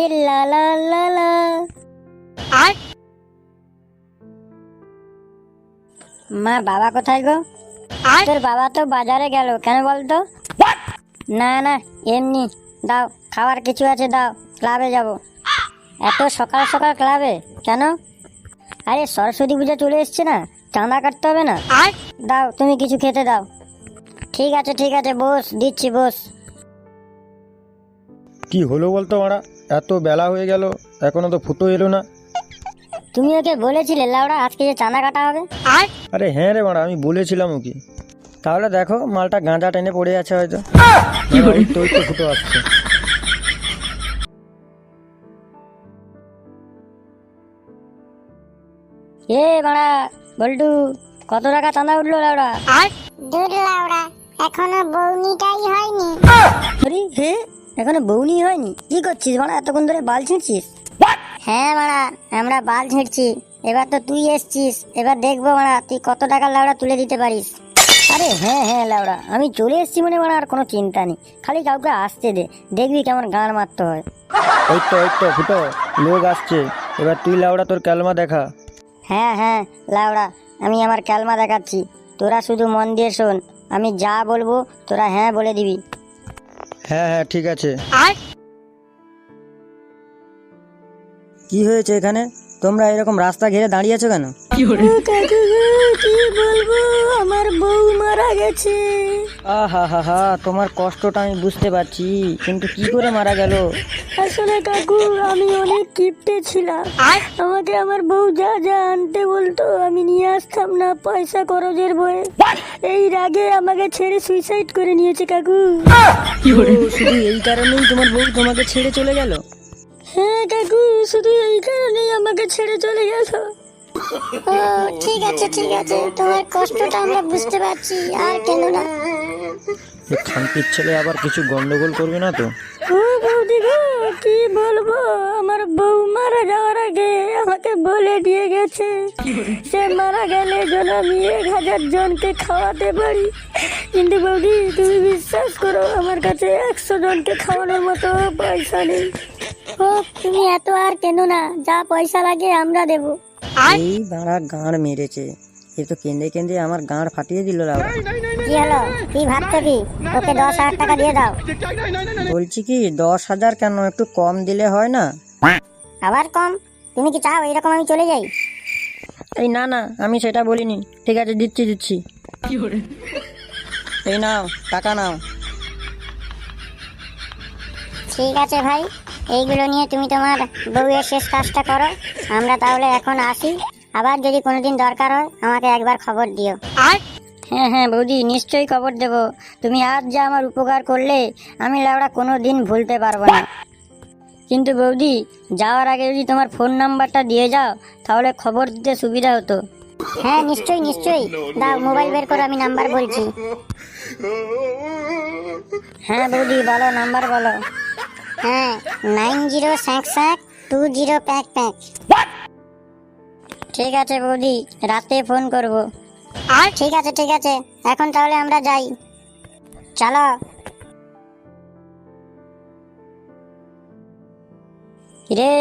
এ লা লা লা লা। মা বাবা কোথায় গো? তোর বাবা তো বাজারে গেল কেন বলতো? না না এমনি। দাও খাবার কিছু আছে দাও ক্লাবে যাব। এত সকাল সকাল ক্লাবে কেন? আরে সরস্বতী পূজা চলে এসছে না চাঁদা কাটতে হবে না। দাও তুমি কিছু খেতে দাও। ঠিক আছে ঠিক আছে বস দিচ্ছি বস। কি হলো বলতো মারা? এত বেলা হয়ে গেল এখনও তো ফুটো এলো না। তুমি ওকে বলেছিলে লাউড়া আজকে যে চাঁদা কাটা হবে? আরে? হ্যাঁ রে মারা আমি বলেছিলাম ওকে। তাহলে দেখো মালটা গাঁজা টেনে পড়ে আছে হয়তো। হ্যাঁ, ওই তো ওই তো ফুটো আসছে। এ বাড়া বল্টু কত টাকা চাঁদা উঠল লাউড়া দূর লাউড়া এখনও বৌনিটাই হয়নি। আরে হে? এখনও বউনি হয়নি? কি করছিস বাড়া? এতক্ষণ ধরে বাল ছিঁড়ছিস? হ্যাঁ বাড়া আমরা বাল ছিঁড়ছি। এবার তো তুই এসছিস। এবার দেখব বাড়া তুই কত টাকা লাউড়া তুলে দিতে পারিস। আরে হ্যাঁ হ্যাঁ লাউড়া আমি চলে এসছি মনে বাড়া আর কোনো চিন্তা নেই। খালি কাউকে আসতে দে দেখবি কেমন গান মারতে হয়। ওই তো ওই তো ফুটো লোক আসছে। এবার তুই লাউড়া তোর ক্যালমা দেখা। হ্যাঁ হ্যাঁ লাউড়া আমি আমার ক্যালমা দেখাচ্ছি। তোরা শুধু মন দিয়ে শোন আমি যা বলব তোরা হ্যাঁ বলে দিবি। হ্যাঁ হ্যাঁ ঠিক আছে। কি হয়েছে এখানে? তোমরা এরকম রাস্তা ঘিরে দাঁড়িয়ে আছো কেন? কি বলব? আমার বউ মারা গেছে। আহা হা হা তোমার কষ্টটা আমি বুঝতে পারছি কিন্তু কি করে মারা গেল? আসলে কাকু আমি অনেক কিপটে ছিলাম। আমাকে আমার বউ যা যা আনতে বলতো আমি নিয়ে আসতাম না পয়সা খরচের বয়ে। এই রাগে আমাকে ছেড়ে সুইসাইড করে নিয়েছে কাকু। শুধু এই কারণেই তোমার বউ তোমাকে ছেড়ে চলে গেল? হ্যাঁ কাকু শুধু এই কারণেই আমাকে ছেড়ে চলে গেল। ও ঠিক আছে ঠিক আছে। তোমার কষ্টটা আমরা বুঝতে পারছি আর কেন না। খানকির ছেলে আবার কিছু গন্ডগোল করবে না তো? ও বৌদি গো কি বলব? আমার বউ মারা যাওয়ার আগে আমাকে বলে দিয়ে গেছে সে মারা গেলে যেন আমি এক হাজার জনকে খাওয়াতে পারি। কিন্তু বৌদি তুমি বিশ্বাস করো আমার কাছে একশো জনকে খাওয়ানোর মতো পয়সা নেই। ও তুমি এত আর কেন না যা পয়সা লাগে আমরা দেব। এই বাড়া গাঁড় মেরেছে এ তো কেঁদে কেঁদে আমার গাঁড় ফাটিয়ে দিল লাউড়া কি হলো কি ভাবছ কি ওকে দশ হাজার টাকা দিয়ে দাও বলছি কি দশ হাজার কেন একটু কম দিলে হয় না আবার কম তুমি কি চাও এরকম আমি চলে যাই এই না না আমি সেটা বলিনি ঠিক আছে দিচ্ছি দিচ্ছি এই নাও টাকা নাও ঠিক আছে ভাই এইগুলো নিয়ে তুমি তোমার বউয়ের শেষ কাজটা করো। আমরা তাহলে এখন আসি। আবার যদি কোনোদিন দরকার হয় আমাকে একবার খবর দিও। আর? হ্যাঁ হ্যাঁ বৌদি নিশ্চয়ই খবর দেব। তুমি আজ যা আমার উপকার করলে আমি লাউড়া কোনো দিন ভুলতে পারব না। কিন্তু বৌদি যাওয়ার আগে যদি তোমার ফোন নাম্বারটা দিয়ে যাও তাহলে খবর দিতে সুবিধা হতো। হ্যাঁ নিশ্চয়ই নিশ্চয়ই। দাও মোবাইল বের করো আমি নাম্বার বলছি। হ্যাঁ বৌদি বলো নাম্বার বলো। হ্যাঁ nine zero six six two zero pack প্যাক। ঠিক আছে বৌদি রাতে ফোন করব। ঠিক আছে ঠিক আছে এখন তাহলে আমরা যাই। চলো। রে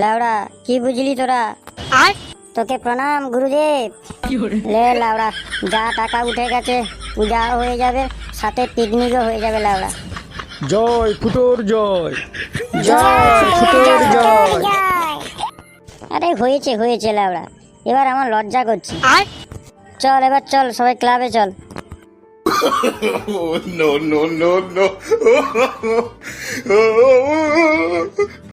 লাউড়া কি বুঝলি তোরা? আর? তোকে প্রণাম গুরুদেব। লে লাউড়া যা টাকা উঠে গেছে পূজা হয়ে যাবে সাথে পিকনিকও হয়ে যাবে লাউড়া। জয় ফুটোর জয় জয় ফুটোর জয় আরে হয়েছে হয়েছে লাউড়া এবার আমার লজ্জা করছে চল এবার চল সবাই ক্লাবে চল no no, no, no, no.